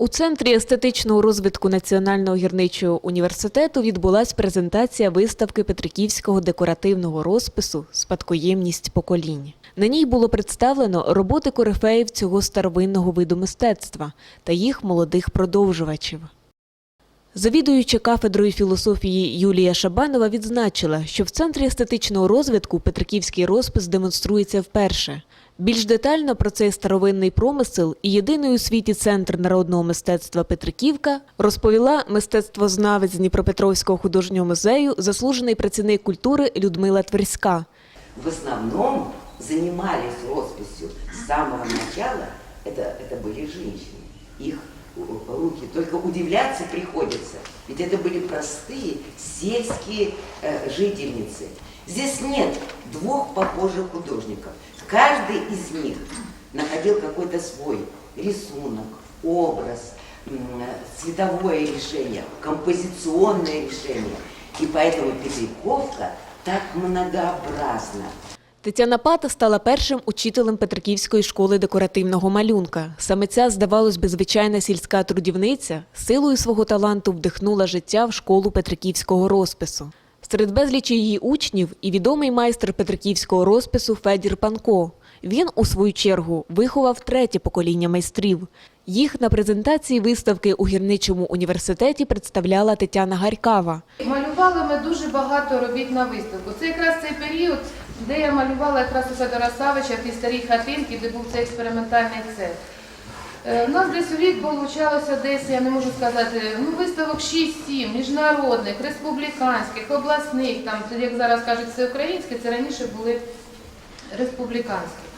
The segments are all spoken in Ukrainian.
У центрі естетичного розвитку Національного гірничого університету відбулася презентація виставки Петриківського декоративного розпису Спадкоємність поколінь. На ній було представлено роботи корифеїв цього старовинного виду мистецтва та їх молодих продовжувачів. Завідуюча кафедрою філософії Юлія Шабанова відзначила, що в центрі естетичного розвитку Петриківський розпис демонструється вперше. Більш детально про цей старовинний промисел і єдиний у світі центр народного мистецтва Петриківка розповіла мистецтвознавець Дніпропетровського художнього музею, заслужений працівник культури Людмила Тверська. в основном занимались росписью с самого начала, это, это были женщины. Их э, руки, только удивляться приходится, ведь это были простые сельские э, жительницы. Здесь нет двух похожих художников. Каждый из них находил какой-то свой рисунок, образ, цветовое решение, композиционное решение. И поэтому Петриковка так многообразна. Тетяна Пата стала першим учителем Петриківської школи декоративного малюнка. Саме ця, здавалось би, звичайна сільська трудівниця силою свого таланту вдихнула життя в школу Петриківського розпису. Серед безлічі її учнів і відомий майстер Петриківського розпису Федір Панко. Він, у свою чергу, виховав третє покоління майстрів. Їх на презентації виставки у гірничому університеті представляла Тетяна Гарькава. Малювали ми дуже багато робіт на виставку. Це якраз цей період, де я малювала якраз у Федора Савича в тій старій хатинці, де був цей експериментальний цех. Е, У нас десь у рік получалося десь, я не можу сказати, ну виставок 6-7, міжнародних, республіканських, обласних, там, як зараз кажуть, всеукраїнські, це раніше були республіканські.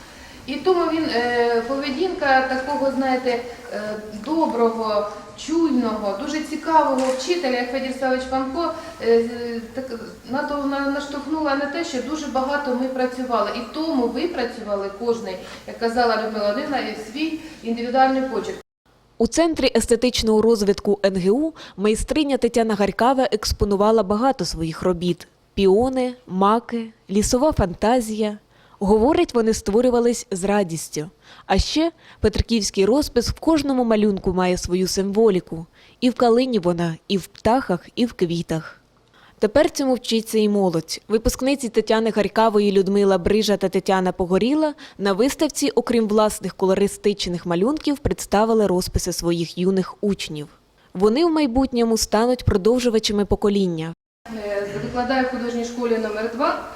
І тому він е, поведінка такого, знаєте, е, доброго, чуйного, дуже цікавого вчителя, як Федір Савич Панко, е, так, на то на- наштовхнула на те, що дуже багато ми працювали. І тому ви працювали кожний, як казала Людмила Володимирівна, свій індивідуальний почерк. У центрі естетичного розвитку НГУ майстриня Тетяна Гарькава експонувала багато своїх робіт: піони, маки, лісова фантазія. Говорить, вони створювались з радістю. А ще Петриківський розпис в кожному малюнку має свою символіку. І в калині вона, і в птахах, і в квітах. Тепер цьому вчиться і молодь. Випускниці Тетяни Гарькавої, Людмила Брижа та Тетяна Погоріла на виставці, окрім власних колористичних малюнків, представили розписи своїх юних учнів. Вони в майбутньому стануть продовжувачами покоління. Е, Викладаю в художній школі номер 2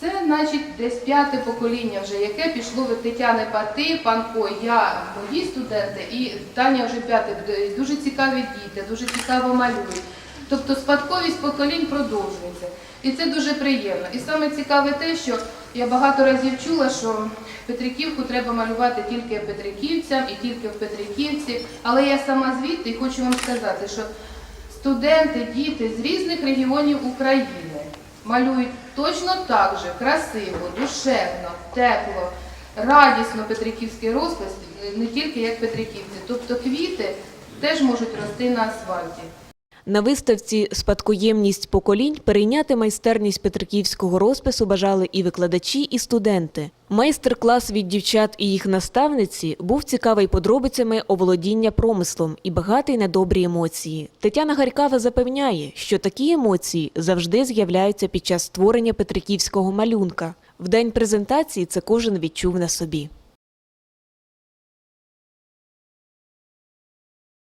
Це, значить, десь п'яте покоління вже, яке пішло від Тетяни Пати, Панко, я, мої студенти, і Таня вже п'яте. Дуже цікаві діти, дуже цікаво малюють. Тобто спадковість поколінь продовжується. І це дуже приємно. І саме цікаве те, що я багато разів чула, що Петриківку треба малювати тільки петриківцям і тільки в Петриківці. Але я сама звідти хочу вам сказати, що студенти, діти з різних регіонів України малюють точно так же красиво, душевно, тепло, радісно петриківський розпис, не тільки як петриківці. Тобто квіти теж можуть рости на асфальті. На виставці Спадкоємність поколінь перейняти майстерність петриківського розпису бажали і викладачі, і студенти. Майстер-клас від дівчат і їх наставниці був цікавий подробицями оволодіння промислом і багатий на добрі емоції. Тетяна Гарькава запевняє, що такі емоції завжди з'являються під час створення петриківського малюнка. В день презентації це кожен відчув на собі.